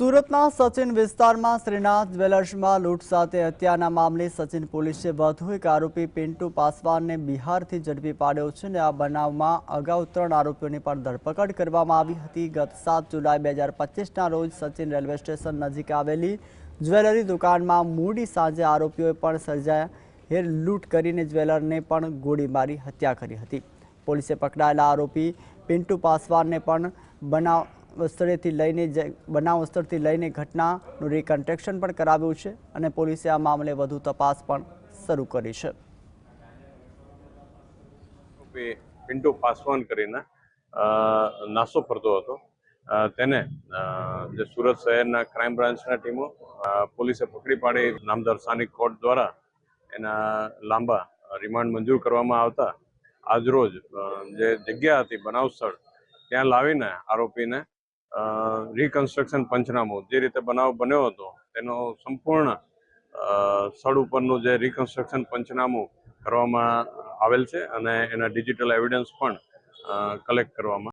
સુરતના સચિન વિસ્તારમાં શ્રીનાથ જ્વેલર્સમાં લૂંટ સાથે હત્યાના મામલે સચિન પોલીસે વધુ એક આરોપી પિન્ટુ પાસવાનને બિહારથી ઝડપી પાડ્યો છે અને આ બનાવમાં અગાઉ ત્રણ આરોપીઓની પણ ધરપકડ કરવામાં આવી હતી. ગત સાત જુલાઈ બે હજાર પચીસના રોજ સચિન રેલવે સ્ટેશન નજીક આવેલી જ્વેલરી દુકાનમાં મૂડી સાંજે આરોપીઓએ પણ સર્જાયા હેર લૂંટ કરીને જ્વેલરને પણ ગોળી મારી હત્યા કરી હતી. પોલીસે પકડાયેલા આરોપી પિન્ટુ પાસવાનને પણ બનાવ સ્થળેથી લઈને બનાવ સ્થળથી લઈને ઘટનાનું રિકન્સ્ટ્રક્શન પણ કરાવ્યું છે અને પોલીસે આ મામલે વધુ તપાસ પણ શરૂ કરી છે. પિન્ટુ પાસવાન કરીને નાસો ફરતો હતો. તેને જે સુરત શહેરના ક્રાઇમ બ્રાન્ચના ટીમો પોલીસે પકડી પાડી. નામદાર સ્થાનિક કોર્ટ દ્વારા એના લાંબા રિમાન્ડ મંજૂર કરવામાં આવતા આજરોજ જે જગ્યા હતી, બનાવ સ્થળ, ત્યાં લાવીને આરોપીને રિકન્સ્ટ્રક્શન પંચનામું જે રીતે બનાવ બન્યો હતો, તેનો સંપૂર્ણ સ્થળ ઉપરનું જે રિકન્સ્ટ્રક્શન પંચનામું કરવામાં આવેલ છે અને એના ડિજિટલ એવિડન્સ પણ કલેક્ટ કરવામાં